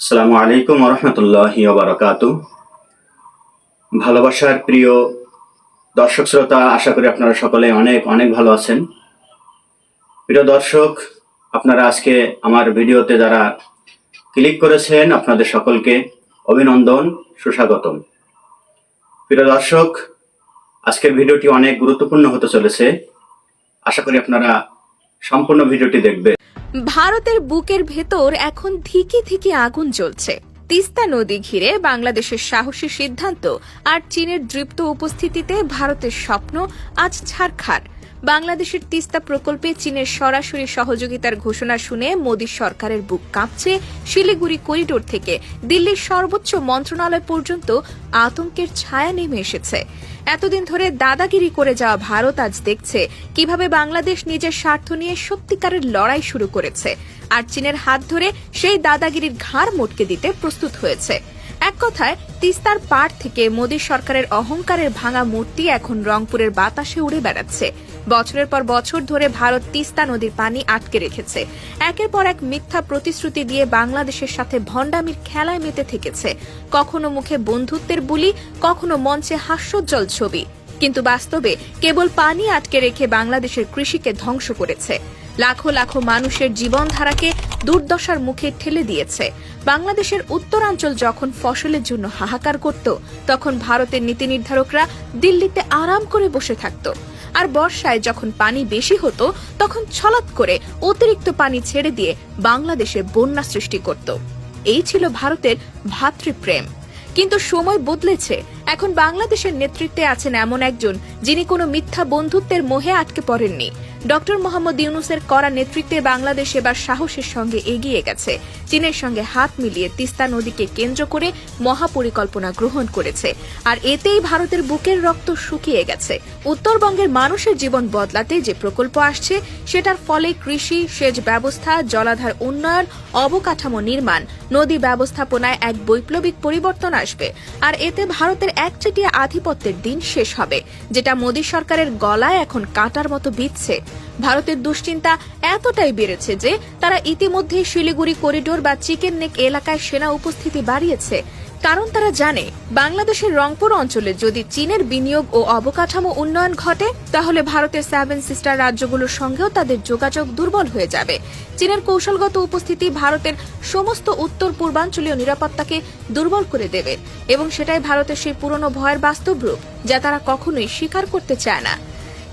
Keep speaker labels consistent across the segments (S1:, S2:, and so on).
S1: আসসালামু আলাইকুম রহমতুল্লাহ বারকাত ভালোবাসার প্রিয় দর্শক শ্রোতা, আশা করি আপনারা সকলে অনেক অনেক ভালো আছেন। প্রিয় দর্শক, আপনারা আজকে আমার ভিডিওতে যারা ক্লিক করেছেন, আপনাদের সকলকে অভিনন্দন, সুস্বাগতম। প্রিয় দর্শক, আজকের ভিডিওটি অনেক গুরুত্বপূর্ণ হতে চলেছে। আশা করি আপনারা সম্পূর্ণ ভিডিওটি দেখবেন।
S2: ভারতের বুকের ভেতর এখন ধিকে ধিকে আগুন জ্বলছে। তিস্তা নদী ঘিরে বাংলাদেশের সাহসী সিদ্ধান্ত আর চীনের দৃপ্ত উপস্থিতিতে ভারতের স্বপ্ন আজ ছারখার। বাংলাদেশের তিস্তা প্রকল্পে চীনের সরাসরি সহযোগিতার ঘোষণা শুনে মোদী সরকারের বুক কাঁপছে শিলিগুড়ি করিডোর থেকে। দিল্লির সর্বোচ্চ মন্ত্রণালয় পর্যন্ত আতঙ্কের ছায়া নেমে এসেছে। এতদিন ধরে দাদাগিরি করে যাওয়া ভারত আজ দেখছে কীভাবে বাংলাদেশ নিজের স্বার্থ নিয়ে সত্যিকারের লড়াই শুরু করেছে। আর চীনের হাত ধরে সেই দাদাগিরির ঘাড় মোটকে দিতে প্রস্তুত হয়েছে। এক কথায়, তিস্তার পাড় থেকে মোদী সরকারের অহংকারের ভাঙা মূর্তি এখন রংপুরের বাতাসে উড়ে বেড়াচ্ছে। বছরের পর বছর ধরে ভারত তিস্তা নদীর পানি আটকে রেখেছে। একের পর এক মিথ্যা প্রতিশ্রুতি দিয়ে বাংলাদেশের সাথে ভণ্ডামির খেলায় মেতে থেকেছে। কখনো মুখে বন্ধুত্বের বুলি, কখনো মঞ্চে হাস্যোজ্জ্বল ছবি। কিন্তু বাস্তবে কেবল পানি আটকে রেখে বাংলাদেশের কৃষিকে ধ্বংস করেছে। লাখো লাখো মানুষের জীবনধারাকে দুর্দশার মুখে ঠেলে দিয়েছে। বাংলাদেশের উত্তরাঞ্চল যখন ফসলের জন্য হাহাকার করত, তখন ভারতের নীতি নির্ধারকরা দিল্লিতে আরাম করে বসে থাকত। আর বর্ষায় যখন পানি বেশি হতো, তখন ছলাৎ করে অতিরিক্ত পানি ছেড়ে দিয়ে বাংলাদেশে বন্যা সৃষ্টি করত। এই ছিল ভারতের ভাতৃপ্রেম। কিন্তু সময় বদলেছে এখন বাংলাদেশের নেতৃত্বে আছেন এমন একজন যিনি কোনো মিথ্যা বন্ধুত্বের মোহে আটকে পড়েননি। ডক্টর মোহাম্মদ ইউনুসের করা নেতৃত্বে বাংলাদেশ এবার সাহসের সঙ্গে এগিয়ে গেছে। চীনের সঙ্গে হাত মিলিয়ে তিস্তা নদীকে কেন্দ্র করে মহাপরিকল্পনা গ্রহণ করেছে। আর এতেই ভারতের বুকের রক্ত শুকিয়ে গেছে। উত্তরবঙ্গের মানুষের জীবন বদলাতে যে প্রকল্প আসছে, সেটার ফলে কৃষি, সেচ ব্যবস্থা, জলাধার উন্নয়ন, অবকাঠামো নির্মাণ, নদী ব্যবস্থাপনায় এক বৈপ্লবিক পরিবর্তন আসবে। আর এতে ভারতের একচেটিয়া আধিপত্যের দিন শেষ হবে, যেটা মোদী সরকারের গলায় এখন কাটার মতো বিচ্ছে ভারতের দুশ্চিন্তা এতটাই বেড়েছে যে তারা ইতিমধ্যে শিলিগুড়ি করিডোর বা চিকেন নেক এলাকায় সেনা উপস্থিতি বাড়িয়েছে। কারণ তারা জানে, বাংলাদেশের রংপুর অঞ্চলে যদি চীনের বিনিয়োগ ও অবকাঠামো উন্নয়ন ঘটে, তাহলে ভারতের সেভেন সিস্টার রাজ্যগুলোর সঙ্গেও তাদের যোগাযোগ দুর্বল হয়ে যাবে। চীনের কৌশলগত উপস্থিতি ভারতের সমস্ত উত্তর পূর্বাঞ্চলীয় নিরাপত্তাকে দুর্বল করে দেবে এবং সেটাই ভারতের সেই পুরনো ভয়ের বাস্তব রূপ, যা তারা কখনোই স্বীকার করতে চায় না।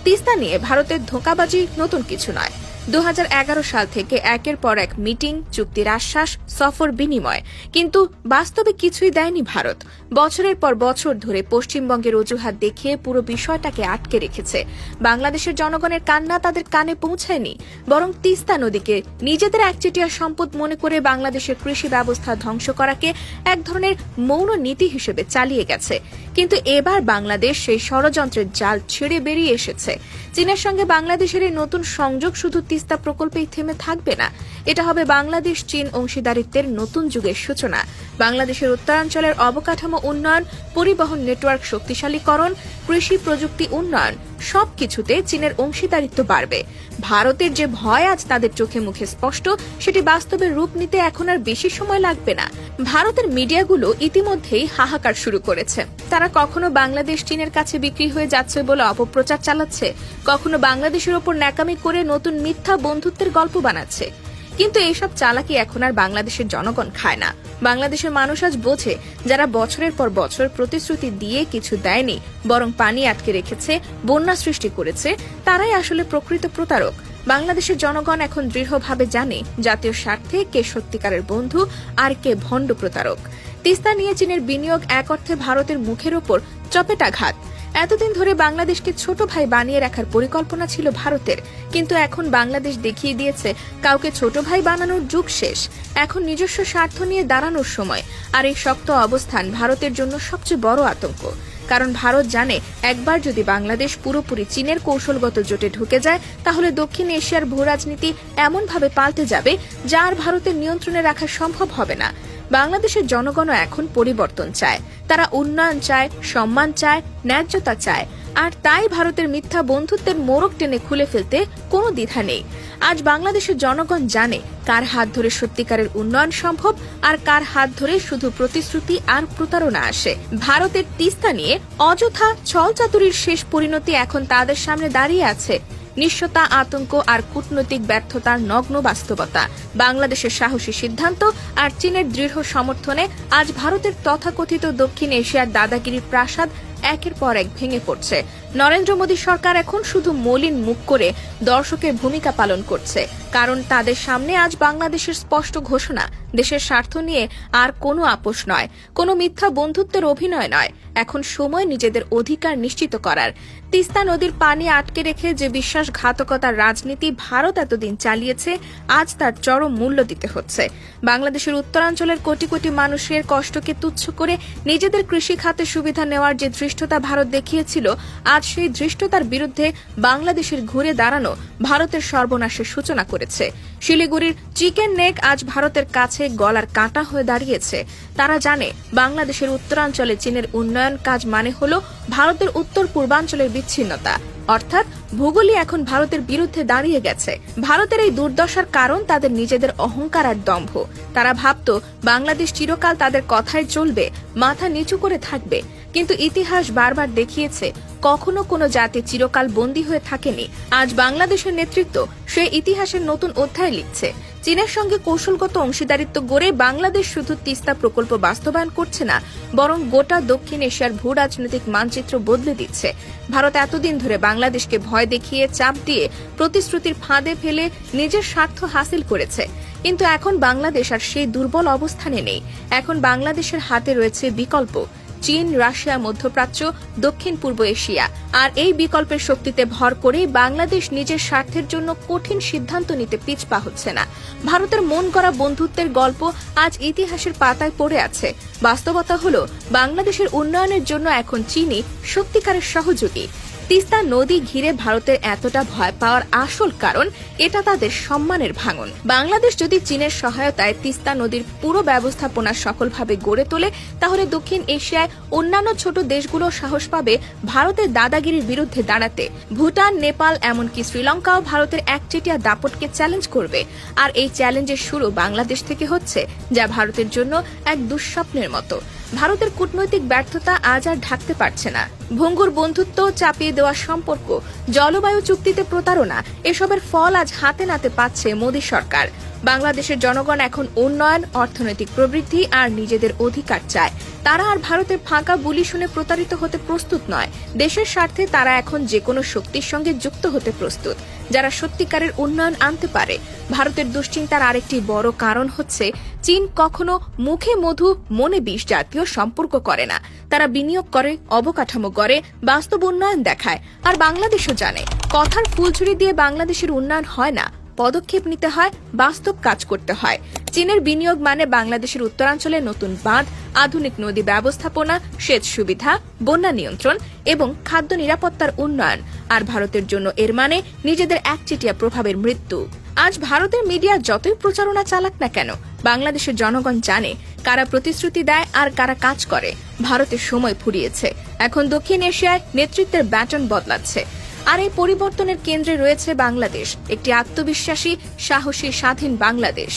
S2: তিস্তা নিয়ে ভারতের ধোঁকাবাজি নতুন কিছু নয়। দু হাজার এগারো সাল থেকে একের পর এক মিটিং, চুক্তির আশ্বাস, সফর বিনিময়। কিন্তু বাস্তবে কিছুই দেয়নি ভারত। বছরের পর বছর ধরে পশ্চিমবঙ্গের অজুহাত দেখিয়ে পুরো বিষয়টাকে আটকে রেখেছে। বাংলাদেশের জনগণের কান্না তাদের কানে পৌঁছায়নি, বরং তিস্তা নদীকে নিজেদের একচেটিয়া সম্পদ মনে করে বাংলাদেশের কৃষি ব্যবস্থা ধ্বংস করাকে এক ধরনের মৌন নীতি হিসেবে চালিয়ে গেছে। কিন্তু এবার বাংলাদেশ সেই ষড়যন্ত্রের জাল ছেড়ে বেরিয়ে এসেছে। চীনের সঙ্গে বাংলাদেশের এই নতুন সংযোগ শুধু তিস্তা প্রকল্পেই থেমে থাকবে না। এটা হবে বাংলাদেশ, চীন অংশীদারিত্বের নতুন যুগের সূচনা। বাংলাদেশের উত্তরাঞ্চলের অবকাঠামো উন্নয়ন, পরিবহন নেটওয়ার্ক শক্তিশালীকরণ, কৃষি প্রযুক্তি উন্নয়ন, সবকিছুতে চীনের অংশীদারিত্ব বাড়বে। ভারতের যে ভয় আজ তাদের চোখে মুখে স্পষ্ট, সেটি বাস্তবে রূপ নিতে এখন আর বেশি সময় লাগবে না। ভারতের মিডিয়াগুলো ইতিমধ্যেই হাহাকার শুরু করেছে। তারা কখনো বাংলাদেশ চীনের কাছে বিক্রি হয়ে যাচ্ছে বলে অপপ্রচার চালাচ্ছে? কখনো বাংলাদেশের ওপর ন্যাকামি করে নতুন মিথ্যা বন্ধুত্বের গল্প বানাচ্ছে। কিন্তু এইসব চালাকি এখন আর বাংলাদেশের জনগণ খায় না। বাংলাদেশের মানুষ আজ বোঝে, যারা বছরের পর বছর প্রতিশ্রুতি দিয়ে কিছু দেয়নি, বরং পানি আটকে রেখেছে, বন্যা সৃষ্টি করেছে, তারাই আসলে প্রকৃত প্রতারক। বাংলাদেশের জনগণ এখন দৃঢ়ভাবে জানে, জাতীয় স্বার্থে কে সত্যিকারের বন্ধু আর কে ভণ্ড প্রতারক। তিস্তা নিয়ে চীনের বিনিয়োগ এক অর্থে ভারতের মুখের ওপর চপেটাঘাত। এতদিন ধরে বাংলাদেশকে ছোট ভাই বানিয়ে রাখার পরিকল্পনা ছিল ভারতের, কিন্তু এখন বাংলাদেশ দেখিয়ে দিয়েছে কাউকে ছোট ভাই বানানোর যুগ শেষ। এখন নিজস্ব স্বার্থ নিয়ে দাঁড়ানোর সময়, আর এই শক্ত অবস্থান ভারতের জন্য সবচেয়ে বড় আতঙ্ক। কারণ ভারত জানে, একবার যদি বাংলাদেশ পুরোপুরি চীনের কৌশলগত জোটে ঢুকে যায়, তাহলে দক্ষিণ এশিয়ার ভূ রাজনীতি এমনভাবে পাল্টে যাবে, যা আর ভারতের নিয়ন্ত্রণে রাখা সম্ভব হবে না। বাংলাদেশের জনগণও এখন পরিবর্তন চায়। তারা উন্নয়ন চায়, সম্মান চায়, ন্যায্যতা চায়। আর তাই ভারতের মিথ্যা বন্ধুত্বের মোড়ক টেনে খুলে ফেলতে কোনো দ্বিধা নেই। আজ বাংলাদেশের জনগণ জানে কার হাত ধরে সত্যিকারের উন্নয়ন সম্ভব আর কার হাত ধরে শুধু প্রতিশ্রুতি আর প্রতারণা আসে। ভারতের তিস্তা নিয়ে অযথা ছলচাতুরির শেষ পরিণতি এখন তাদের সামনে দাঁড়িয়ে আছে। নিঃস্বতা আতঙ্ক আর কূটনৈতিক ব্যর্থতার নগ্ন বাস্তবতা। বাংলাদেশের সাহসী সিদ্ধান্ত আর চীনের দৃঢ় সমর্থনে আজ ভারতের তথাকথিত দক্ষিণ এশিয়ার দাদাগিরি প্রাসাদ একের পর এক ভেঙে পড়ছে। নরেন্দ্র মোদী সরকার এখন শুধু মলিন মুখ করে দর্শকের ভূমিকা পালন করছে। কারণ তাদের সামনে আজ বাংলাদেশের স্পষ্ট ঘোষণা, দেশের স্বার্থ নিয়ে আর কোনো আপোষ নয়, কোনো মিথ্যা বন্ধুত্বের অভিনয় নয়। এখন সময় নিজেদের অধিকার নিশ্চিত করার। তিস্তা নদীর পানি আটকে রেখে যে বিশ্বাসঘাতকতার রাজনীতি ভারত এতদিন চালিয়েছে, আজ তার চরম মূল্য দিতে হচ্ছে। বাংলাদেশের উত্তরাঞ্চলের কোটি কোটি মানুষের কষ্টকে তুচ্ছ করে নিজেদের কৃষি খাতে সুবিধা নেওয়ার যে ধৃষ্টতা ভারত দেখিয়েছিল আজ সেই ধৃষ্টতার বিরুদ্ধে বাংলাদেশের ঘুরে দাঁড়ানো ভারতের সর্বনাশের সূচনা করেছে। শিলিগুড়ির চিকেন নেক আজ ভারতের কাছে গলার কাঁটা হয়ে দাঁড়িয়েছে। তারা জানে, বাংলাদেশের উত্তরাঞ্চলে চীনের উন্নয়ন কাজ মানে হল ভারতের উত্তর পূর্বাঞ্চলের বিচ্ছিন্নতা। অর্থাৎ ভূগোলই এখন ভারতের বিরুদ্ধে দাঁড়িয়ে গেছে। ভারতের এই দুর্দশার কারণ তাদের নিজেদের অহংকার আর দম্ভ। তারা ভাবত, বাংলাদেশ চিরকাল তাদের কথায় চলবে, মাথা নিচু করে থাকবে। কিন্তু ইতিহাস বারবার দেখিয়েছে কখনো কোনো জাতি চিরকাল বন্দী হয়ে থাকেনি। আজ বাংলাদেশের নেতৃত্ব সে ইতিহাসের নতুন অধ্যায় লিখছে। চীনের সঙ্গে কৌশলগত অংশীদারিত্ব গড়ে বাংলাদেশ শুধু তিস্তা প্রকল্প বাস্তবায়ন করছে না, বরং গোটা দক্ষিণ এশিয়ার ভূ রাজনৈতিক মানচিত্র বদলে দিচ্ছে। ভারত এতদিন ধরে বাংলাদেশকে ভয় দেখিয়ে, চাপ দিয়ে প্রতিশ্রুতির ফাঁদে ফেলে নিজের স্বার্থ হাসিল করেছে। কিন্তু এখন বাংলাদেশ আর সেই দুর্বল অবস্থানে নেই। এখন বাংলাদেশের হাতে রয়েছে বিকল্প। চীন, রাশিয়া, মধ্যপ্রাচ্য, দক্ষিণ পূর্ব এশিয়া। আর এই বিকল্পের শক্তিতে ভর করে বাংলাদেশ নিজের স্বার্থের জন্য কঠিন সিদ্ধান্ত নিতে পিছপা হচ্ছে না। ভারতের মন করা বন্ধুত্বের গল্প আজ ইতিহাসের পাতায় পড়ে আছে। বাস্তবতা হল, বাংলাদেশের উন্নয়নের জন্য এখন চীনই সত্যিকারের সহযোগী। তিস্তা নদী ঘিরে ভারতের এতটা ভয় পাওয়ার আসল কারণ এটা তাদের সম্মানের ভাঙন। বাংলাদেশ যদি চীনের সহায়তায় তিস্তা নদীর পুরো ব্যবস্থাপনা সফলভাবে গড়ে তোলে, তাহলে দক্ষিণ এশিয়ায় অন্যান্য ছোট দেশগুলো সাহস পাবে ভারতের দাদাগিরির বিরুদ্ধে দাঁড়াতে। ভুটান, নেপাল, এমনকি শ্রীলঙ্কাও ভারতের একচেটিয়া দাপটকে চ্যালেঞ্জ করবে। আর এই চ্যালেঞ্জের শুরু বাংলাদেশ থেকে হচ্ছে, যা ভারতের জন্য এক দুঃস্বপ্নের মতো। ভারতের কূটনৈতিক ব্যর্থতা আজ আর ঢাকতে পারছে না। ভঙ্গুর বন্ধুত্ব চাপিয়ে দেওয়া সম্পর্ক, জলবায়ু চুক্তিতে প্রতারণা, এসবের ফল আজ হাতে নাতে পাচ্ছে মোদী সরকার। বাংলাদেশের জনগণ এখন উন্নয়ন, অর্থনৈতিক প্রবৃদ্ধি আর নিজেদের অধিকার চায়। তারা আর ভারতের ফাঁকা বুলি শুনে প্রতারিত হতে প্রস্তুত নয়। দেশের স্বার্থে তারা এখন যে কোনো শক্তির সঙ্গে যুক্ত হতে প্রস্তুত, যারা সত্যিকারের উন্নয়ন আনতে পারে। ভারতের দুশ্চিন্তার আরেকটি বড় কারণ হচ্ছে, চীন কখনো মুখে মধু, মনে বিষ জাতীয় সম্পর্ক করে না। তারা বিনিয়োগ করে, অবকাঠামো গড়ে, বাস্তব উন্নয়ন দেখায়। আর বাংলাদেশও জানে, কথার ফুলঝুরি দিয়ে বাংলাদেশের উন্নয়ন হয় না। পদক্ষেপ নিতে হয়, বাস্তব কাজ করতে হয়। চীনের বিনিয়োগ মানে বাংলাদেশের উত্তরাঞ্চলে নতুন বাঁধ, আধুনিক নদী ব্যবস্থাপনা, সেচ সুবিধা, বন্যা নিয়ন্ত্রণ এবং খাদ্য নিরাপত্তার উন্নয়ন। আর ভারতের জন্য এর মানে নিজেদের একচেটিয়া প্রভাবের মৃত্যু। আজ ভারতের মিডিয়া যতই প্রচারণা চালাক না কেন, বাংলাদেশের জনগণ জানে কারা প্রতিশ্রুতি দেয় আর কারা কাজ করে। ভারতের সময় ফুরিয়েছে। এখন দক্ষিণ এশিয়ায় নেতৃত্বের ব্যাটন বদলাচ্ছে। আর এই পরিবর্তনের কেন্দ্রে রয়েছে বাংলাদেশ, একটি আত্মবিশ্বাসী, সাহসী, স্বাধীন বাংলাদেশ।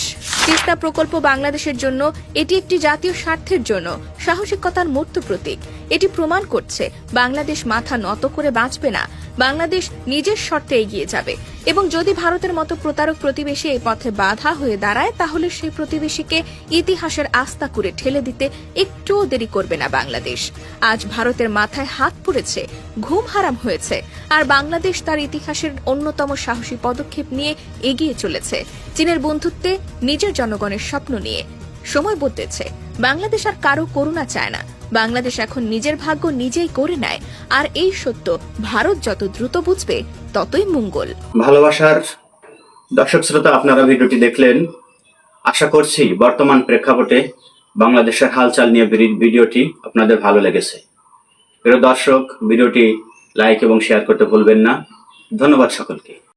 S2: তিস্তা প্রকল্প বাংলাদেশের জন্য এটি একটি জাতীয় স্বার্থের জন্য সাহসিকতার মূর্ত প্রতীক। এটি প্রমাণ করছে বাংলাদেশ মাথা নত করে বাঁচবে না। বাংলাদেশ নিজের শর্তে এগিয়ে যাবে। এবং যদি ভারতের মতো প্রতারক প্রতিবেশী এই পথে বাধা হয়ে দাঁড়ায়, তাহলে সেই প্রতিবেশীকে ইতিহাসের আস্থা করে ঠেলে দিতে একটুও দেরি করবে না বাংলাদেশ। আজ ভারতের মাথায় হাত পড়েছে, ঘুম হারাম হয়েছে, আর বাংলাদেশ তার ইতিহাসের অন্যতম সাহসী পদক্ষেপ নিয়ে এগিয়ে চলেছে, চীনের বন্ধুত্বে নিজের জনগণের স্বপ্ন নিয়ে। সময় বদলেছে। বাংলাদেশ আর কারও করুণা চায় না। বাংলাদেশ এখন নিজের ভাগ্য নিজেই করে নেয়। আর এই সত্য ভারত যত দ্রুত বুঝবে, ততই মঙ্গল।
S1: ভালোবাসার দর্শক শ্রোতা, আপনারা ভিডিওটি দেখলেন। আশা করছি বর্তমান প্রেক্ষাপটে বাংলাদেশের হালচাল নিয়ে ভিডিওটি আপনাদের ভালো লেগেছে। প্রিয় দর্শক, ভিডিওটি লাইক এবং শেয়ার করতে ভুলবেন না। ধন্যবাদ সকলকে।